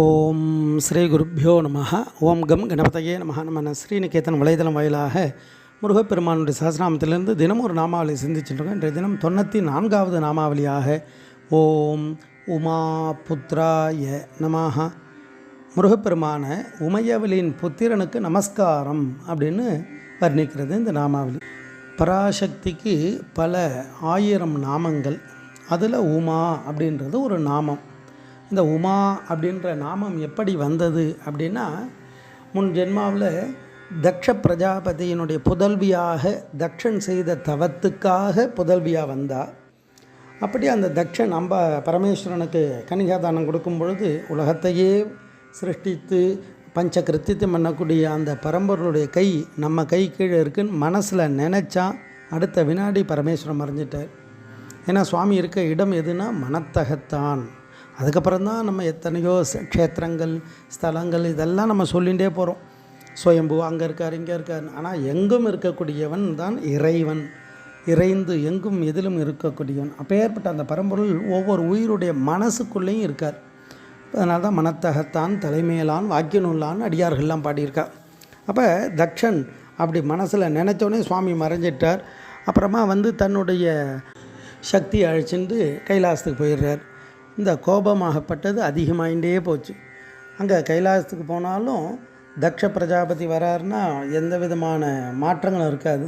ஓம் ஸ்ரீ குருப்பியோ நம ஓம் கம் கணபதையே நம நம்ம ஸ்ரீநிகேதன் வலைதளம் வாயிலாக முருகப்பெருமானுடைய சஹசிரநாமத்திலிருந்து தினம் ஒரு நாமாவளி சிந்திச்சுருக்கோம் இன்றைய தினம் தொண்ணூற்றி நான்காவது நாமாவளியாக ஓம் உமா புத்ராய நமஹ. முருகப்பெருமான உமையவளியின் புத்திரனுக்கு நமஸ்காரம் அப்படின்னு வர்ணிக்கிறது இந்த நாமாவளி. பராசக்திக்கு பல ஆயிரம் நாமங்கள். அதில் உமா அப்படின்றது ஒரு நாமம். இந்த உமா அப்படின்ற நாமம் எப்படி வந்தது அப்படின்னா முன் ஜென்மாவில் தக்ஷ பிரஜாபதியினுடைய புதல்வியாக தக்ஷன் செய்த தவத்துக்காக புதல்வியாக வந்தாள் அப்படி அந்த தக்ஷன் அம்ப பரமேஸ்வரனுக்கு கனிகாதானம் கொடுக்கும் பொழுது உலகத்தையே சிருஷ்டித்து பஞ்ச கிருத்தியம் பண்ணக்கூடிய அந்த பரம்பொருளுடைய கை நம்ம கை கீழே இருக்குன்னு மனசில் நினச்சா அடுத்த வினாடி பரமேஸ்வரம் மறைஞ்சிட்டார். ஏன்னா சுவாமி இருக்க இடம் எதுனா மனத்தகத்தான். அதுக்கப்புறம் தான் நம்ம எத்தனையோ க்ஷேத்திரங்கள் ஸ்தலங்கள் இதெல்லாம் நம்ம சொல்லிகிட்டே போகிறோம் சுயம்பு அங்கே இருக்கார் இங்கே இருக்கார் ஆனால் எங்கும் இருக்கக்கூடியவன் தான் இறைவன். இறைந்து எங்கும் எதிலும் இருக்கக்கூடியவன். அப்பேற்பட்ட அந்த பரம்பொருள் ஒவ்வொரு உயிருடைய மனசுக்குள்ளேயும் இருக்கார். அதனால தான் மனத்தகத்தான் தலைமையிலான் வாக்கியனுள்ளான் அடியார்கள்லாம் பாடியிருக்கா. அப்போ தக்ஷன் அப்படி மனசில் நினச்சோடனே சுவாமி மறைஞ்சிட்டார். அப்புறமா வந்து தன்னுடைய சக்தி அழைச்சிட்டு கைலாசத்துக்கு போயிடுறார். இந்த கோபமாகப்பட்டது அதிகமாகிட்டே போச்சு. அங்கே கைலாசத்துக்கு போனாலும் தக்ஷ பிரஜாபதி வராருன்னா எந்த விதமான மாற்றங்களும் இருக்காது.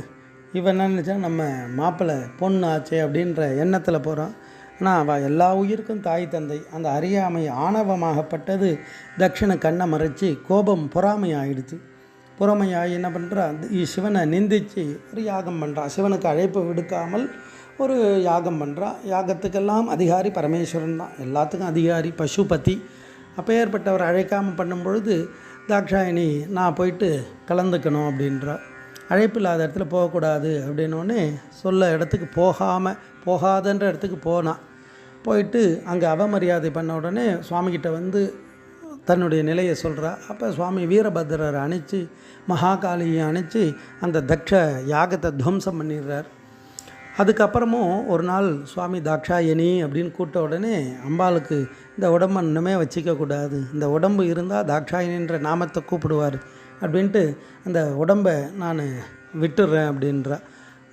இவன் என்ன நினச்சா நம்ம மாப்பிள்ளை பொண்ணு ஆச்சே அப்படின்ற எண்ணத்தில் போகிறான் ஆனால் அவள் எல்லா உயிருக்கும் தாய் தந்தை அந்த அறியாமை ஆணவமாகப்பட்டது. தக்ஷனை கண்ணை மறைச்சி கோபம் பொறாமை ஆயிடுச்சு பொறாமையாகி என்ன பண்ணுறா சிவனை நிந்திச்சு ஒரு யாகம் பண்ணுறான் சிவனுக்கு அழைப்பு விடுக்காமல் ஒரு யாகம் பண்ணுறா யாகத்துக்கெல்லாம் அதிகாரி பரமேஸ்வரன் தான். எல்லாத்துக்கும் அதிகாரி பசுபதி. அப்பேற்பட்டவர் அழைக்காமல் பண்ணும்பொழுது தாக்ஷாயினி நான் போயிட்டு கலந்துக்கணும் அப்படின்றா. அழைப்பு இல்லாத இடத்துல போகக்கூடாது அப்படின்னோடனே சொல்ல இடத்துக்கு போகாமல் போகாதன்ற இடத்துக்கு போனான் போயிட்டு அங்கே அவமரியாதை பண்ண உடனே சுவாமிகிட்ட வந்து தன்னுடைய நிலையை சொல்கிறா அப்போ சுவாமி வீரபத்ரரை அணைச்சி மகாகாளியை அணைச்சி அந்த தக்ஷ யாகத்தை துவம்சம் பண்ணிடுறார். அதுக்கப்புறமும் ஒரு நாள் சுவாமி தாக்ஷாயணி அப்படின்னு கூப்பிட்ட உடனே அம்பாளுக்கு இந்த உடம்பை இன்னுமே வச்சிக்கக்கூடாது இந்த உடம்பு இருந்தால் தாக்ஷாயணின்ற நாமத்தை கூப்பிடுவார். அப்படின்ட்டு அந்த உடம்பை நான் விட்டுடுறேன் அப்படின்றா.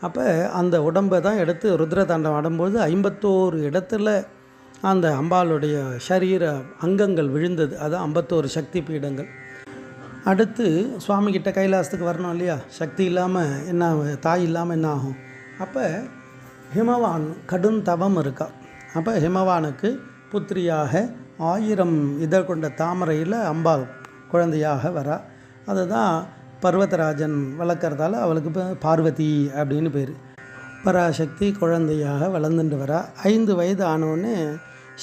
அப்போ அந்த உடம்பை தான் எடுத்து ருத்ர தாண்டவம் ஆடும்போது ஐம்பத்தோரு இடத்துல அந்த அம்பாளுடைய சரீர அங்கங்கள் விழுந்தது. அதான் ஐம்பத்தோரு சக்தி பீடங்கள். அடுத்து சுவாமிகிட்ட கைலாசத்துக்கு வரணும் இல்லையா? சக்தி இல்லாமல் என்ன ஆகும்? தாய் இல்லாமல் என்ன ஆகும்? அப்போ ஹிமவான் கடும் தவம் இருக்கா? அப்போ ஹிமவானுக்கு புத்திரியாக ஆயிரம் இதழ் கொண்ட தாமரையில் அம்பாள் குழந்தையாக வரா. அதுதான் பர்வதராஜன் வளர்க்குறதால அவளுக்கு இப்போ பார்வதி அப்படின்னு பேர். பராசக்தி குழந்தையாக வளர்ந்துட்டு வரா ஐந்து வயது ஆனவுடனே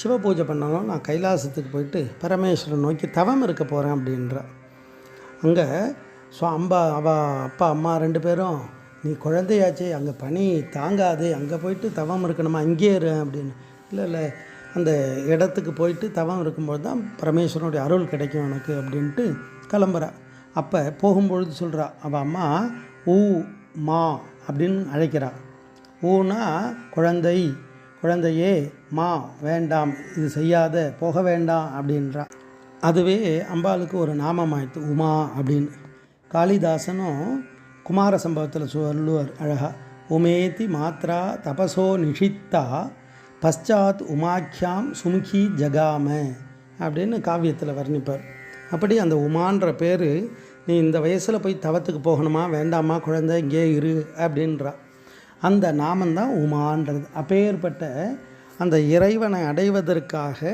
சிவ பூஜை பண்ணாலும் நான் கைலாசத்துக்கு போயிட்டு பரமேஸ்வரன் நோக்கி தவம் இருக்க போகிறேன் அப்படின்றா. அங்கே ஸோ அம்பா அவ அப்பா அம்மா ரெண்டு பேரும் நீ குழந்தையாச்சே அங்கே பனி தாங்காதே அங்கே போயிட்டு தவம் இருக்கணுமா அங்கேயே இரு அப்படின்னு. இல்லை இல்லை அந்த இடத்துக்கு போயிட்டு தவம் இருக்கும்போது தான் பரமேஸ்வரனுடைய அருள் கிடைக்கும் எனக்கு அப்படின்ட்டு கிளம்புறா. அப்போ போகும்பொழுது சொல்கிறா அவள் அம்மா ஊ மா அப்படின்னு அழைக்கிறா. ஊனா குழந்தை குழந்தையே மா வேண்டாம் இது செய்யாத போக வேண்டாம் அப்படின்றா. அதுவே அம்பாளுக்கு ஒரு நாமமாயிடுத்து உமா அப்படின்னு. காளிதாசனும் குமார சம்பவத்தில் சொல்லுவார் அழகா உமேதி மாத்ரா தபசோ நிஷித்தா பశ్చాத் உமாக்கியாம் சுமுகி ஜகாம அப்படின்னு காவியத்தில் வர்ணிப்பார். அப்படி அந்த உமான்ற பேர் நீ இந்த வயசில் போய் தவத்துக்கு போகணுமா? வேண்டாமா? குழந்தை இங்கே இரு அப்படின்றா. அந்த நாமந்தான் உமான்றது. அப்பேற்பட்ட அந்த இறைவனை அடைவதற்காக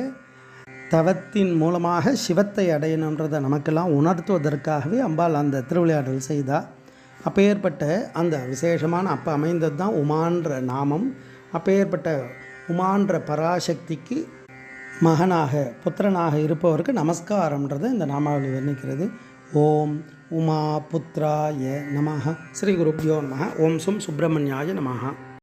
தவத்தின் மூலமாக சிவத்தை அடையணுன்றதை நமக்கெல்லாம் உணர்த்துவதற்காகவே அம்பாள் அந்த திருவிளையாடல் செய்தா. அப்பேற்பட்ட அந்த விசேஷமான அப்போ அமைந்தது தான் உமான்ற நாமம். அப்பேற்பட்ட உமான்ற பராசக்திக்கு மகனாக புத்திரனாக இருப்பவருக்கு நமஸ்காரம்ன்றதை இந்த நாமாவளி வர்ணிக்கிறது. ஓம் உமா புத்ராய நமஹ. ஸ்ரீ குருப்யோ நமஹ. ஓம் சும் சுப்பிரமணியாய நமஹா.